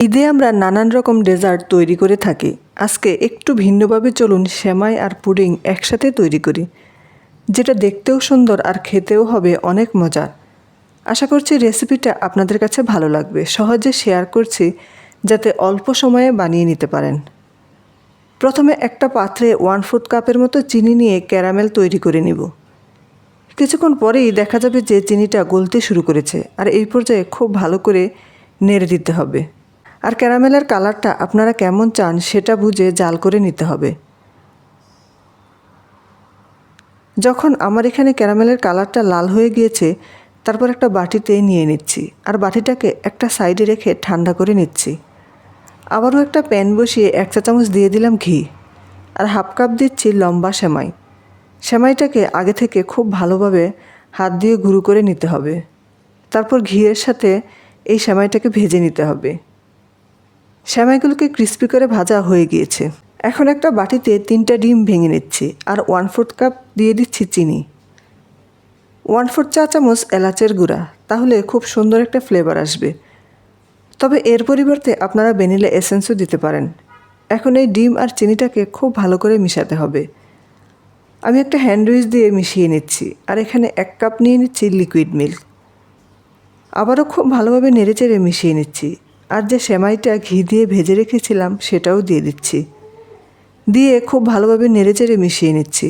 ঈদে আমরা নানান রকম ডেজার্ট তৈরি করে থাকি। আজকে একটু ভিন্নভাবে চলুন সেমাই আর পুডিং একসাথে তৈরি করি। যেটা দেখতেও সুন্দর আর খেতেও হবে অনেক মজার আশা করছি রেসিপিটা আপনাদের কাছে ভালো লাগবে। সহজে শেয়ার করছি যাতে অল্প সময়ে বানিয়ে নিতে পারেন। প্রথমে একটা পাত্রে ওয়ান ফোর্থ কাপের মতো চিনি নিয়ে ক্যারামেল তৈরি করে নিব। কিছুক্ষণ পরেই দেখা যাবে যে চিনিটা গলতে শুরু করেছে। আর এই পর্যায়ে খুব ভালো করে নেড়ে দিতে হবে। আর ক্যারামেলের কালারটা আপনারা কেমন চান সেটা বুঝে জাল করে নিতে হবে। যখন আমার এখানে ক্যারামেলের কালারটা লাল হয়ে গিয়েছে, তারপর একটা বাটিতে নিয়ে নিচ্ছি আর বাটিটাকে একটা সাইডে রেখে ঠান্ডা করে নিচ্ছি। আবারও একটা প্যান বসিয়ে এক চা চামচ দিয়ে দিলাম ঘি আর হাফ কাপ দিচ্ছি লম্বা সেমাই। সেমাইটাকে আগে থেকে খুব ভালোভাবে হাত দিয়ে গুঁড়ো করে নিতে হবে। তারপর ঘিয়ের সাথে এই সেমাইটাকে ভেজে নিতে হবে। সেমাইগুলোকে ক্রিস্পি করে ভাজা হয়ে গিয়েছে। এখন একটা বাটিতে তিনটা ডিম ভেঙে নিচ্ছি আর ওয়ান ফোর্থ কাপ দিয়ে দিচ্ছি চিনি। ওয়ান ফোর্থ চা চামচ এলাচের গুঁড়া, তাহলে খুব সুন্দর একটা ফ্লেভার আসবে। তবে এর পরিবর্তে আপনারা ভ্যানিলা এসেন্সও দিতে পারেন। এখন এই ডিম আর চিনিটাকে খুব ভালো করে মিশাতে হবে। আমি একটা হ্যান্ডউইচ দিয়ে মিশিয়ে নিচ্ছি আর এখানে এক কাপ নিয়ে নিচ্ছি লিকুইড মিল্ক আবারও খুব ভালোভাবে নেড়েচেড়ে মিশিয়ে নিচ্ছি। আর যে সেমাইটা ঘি দিয়ে ভেজে রেখেছিলাম, সেটাও দিয়ে দিচ্ছি। দিয়ে খুব ভালোভাবে নেড়েচেড়ে মিশিয়ে নিচ্ছি।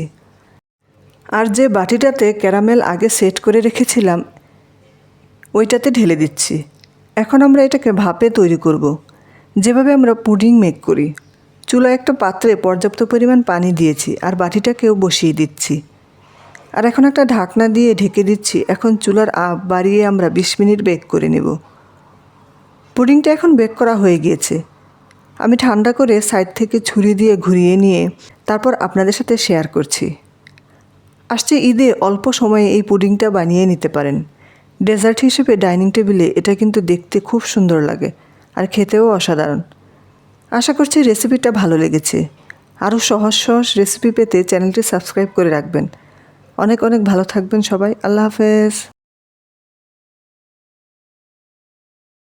আর যে বাটিটাতে ক্যারামেল আগে সেট করে রেখেছিলাম, ওইটাতে ঢেলে দিচ্ছি। এখন আমরা এটাকে ভাপে তৈরি করব। যেভাবে আমরা পুডিং মেক করি। চুলা একটা পাত্রে পর্যাপ্ত পরিমাণ পানি দিয়েছি আর বাটিটাকেও বসিয়ে দিচ্ছি। আর এখন একটা ঢাকনা দিয়ে ঢেকে দিচ্ছি। এখন চুলার আপ বাড়িয়ে আমরা বিশ মিনিট বেক করে নেব। পুডিংটা এখন বেক করা হয়ে গিয়েছে। আমি ঠান্ডা করে সাইড থেকে ছুরি দিয়ে ঘুরিয়ে নিয়ে তারপর আপনাদের সাথে শেয়ার করছি। আসছে ঈদে অল্প সময়ে এই পুডিংটা বানিয়ে নিতে পারেন। ডেজার্ট হিসেবে ডাইনিং টেবিলে এটা কিন্তু দেখতে খুব সুন্দর লাগে আর খেতেও অসাধারণ। আশা করছি রেসিপিটা ভালো লেগেছে। আরও সহজ সহজ রেসিপি পেতে চ্যানেলটি সাবস্ক্রাইব করে রাখবেন। অনেক অনেক ভালো থাকবেন সবাই। আল্লাহ হাফেজ।